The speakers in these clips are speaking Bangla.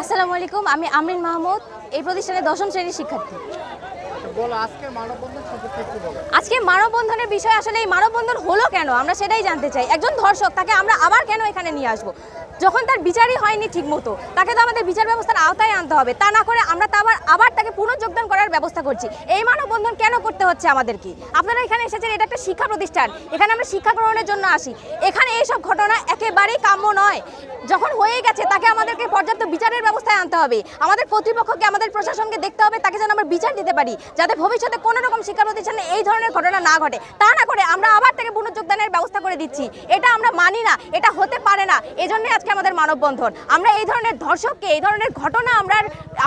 আসসালামু আলাইকুম আমি আমরিন মাহমুদ এই প্রতিষ্ঠানের দশম শ্রেণির শিক্ষার্থী। আজকে মানববন্ধনের বিষয় আসলে এই মানববন্ধন হলো কেন? আমরা সেটাই জানতে চাই। একজন ধর্ষক তাকে আমরা আবার কেন এখানে নিয়ে আসব? যখন তার বিচারই হয়নি ঠিকমতো তাকে তো আমাদের বিচার ব্যবস্থার আওতায় আনতে হবে। তা না করে আমরা তা আবার আবার তাকে পুনর্যোগদান করার ব্যবস্থা করছি। এই মানববন্ধন কেন করতে হচ্ছে আমাদেরকে? আপনারা এখানে এসেছেন এটা একটা শিক্ষা প্রতিষ্ঠান। এখানে আমরা শিক্ষা গ্রহণের জন্য আসি। এখানে এইসব ঘটনা একেবারেই কাম্য নয়। যখন হয়ে গেছে, তাকে আমাদেরকে পর্যাপ্ত বিচারের ব্যবস্থায় আনতে হবে। আমাদের কর্তৃপক্ষকে আমাদের প্রশাসনকে দেখতে হবে, তাকে যেন আমরা বিচার দিতে পারি, যাতে ভবিষ্যতে কোনো রকম শিক্ষা প্রতিষ্ঠানে এই ধরনের ঘটনা না ঘটে। তা না করে আমরা আবার তাকে পুনর্যোগদানের ব্যবস্থা করে দিচ্ছি। এটা আমরা মানি না, এটা হতে পারে না। এই জন্যই আজকে আমাদের মানববন্ধন। আমরা এই ধরনের ধর্ষককে, এই ধরনের ঘটনা আমরা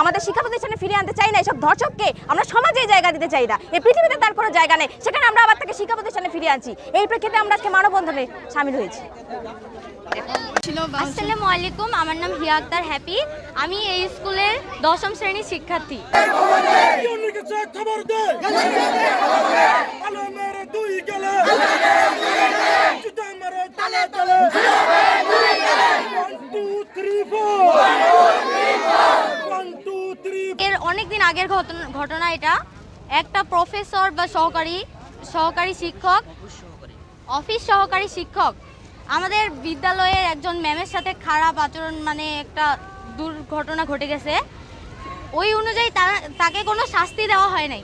আমাদের শিক্ষা প্রতিষ্ঠানে ফিরিয়ে আনতে চাই না। এইসব ধর্ষককে আমরা সমাজে জায়গা দিতে চাই না। এই পৃথিবীতে তার কোনো জায়গা নেই। সেখানে আমরা আবার তাকে শিক্ষা প্রতিষ্ঠানে ফিরিয়ে আনছি। এই প্রেক্ষিতে আমরা আজকে মানববন্ধনে সামিল হয়েছি। আসসালামু আলাইকুম, আমার নাম হিয়া আক্তার হ্যাপি। আমি এই স্কুলের দশম শ্রেণির শিক্ষার্থী। এর অনেক দিন আগের ঘটনা এটা। একটা প্রফেসর বা সহকারী সহকারী শিক্ষক অফিস সহকারী শিক্ষক আমাদের বিদ্যালয়ের একজন ম্যামের সাথে খারাপ আচরণ মানে একটা দুর্ঘটনা ঘটে গেছে। ওই অনুযায়ী তাকে কোনো শাস্তি দেওয়া হয় নাই।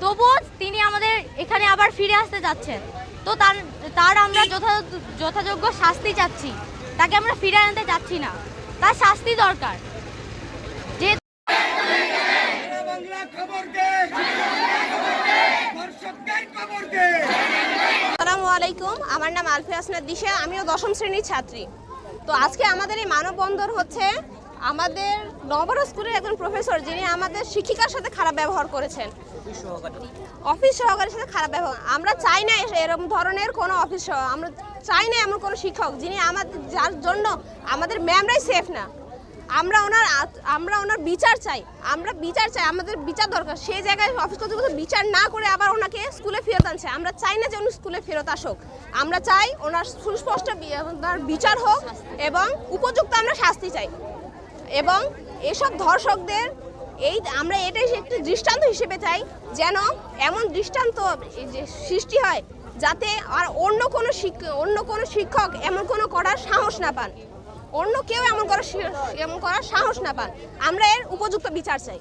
তবুও তিনি আমাদের এখানে আবার ফিরে আসতে যাচ্ছেন। তো তার তার আমরা যথা- যথাযোগ্য শাস্তি চাচ্ছি। তাকে আমরা ফিরে আনতে চাচ্ছি না। তার শাস্তি দরকার। আলাইকুম। আমার নাম আলফিয়া আসনাদ দিশা আমিও দশম শ্রেণির ছাত্রী। তো আজকে আমাদের এই মানববন্ধন হচ্ছে আমাদের নবর স্কুলের একজন প্রফেসর যিনি আমাদের শিক্ষিকার সাথে খারাপ ব্যবহার করেছেন। অফিস সহকারীর সাথে খারাপ ব্যবহার। আমরা চাই না এরকম ধরনের কোনো অফিস সহ- আমরা চাই না এমন কোনো শিক্ষক যিনি আমাদের যার জন্য আমাদের ম্যামরাই সেফ না। আমরা ওনার আমরা ওনার বিচার চাই। আমরা বিচার চাই, আমাদের বিচার দরকার। সেই জায়গায় অফিস কর্তৃপক্ষ বিচার না করে আবার ওনাকে স্কুলে ফেরত আনছে। আমরা চাই না যে উনি স্কুলে ফেরত আসুক। আমরা চাই ওনার সুস্পষ্ট বিচার হোক এবং উপযুক্ত আমরা শাস্তি চাই। এবং এসব ধর্ষকদের এই আমরা এটাই একটি দৃষ্টান্ত হিসেবে চাই, যেন এমন দৃষ্টান্ত সৃষ্টি হয়, যাতে আর অন্য কোনো অন্য কোনো শিক্ষক এমন কোনো করার সাহস না পান। অন্য কেউ এমন করার এমন করার সাহস না পান আমরা এর উপযুক্ত বিচার চাই।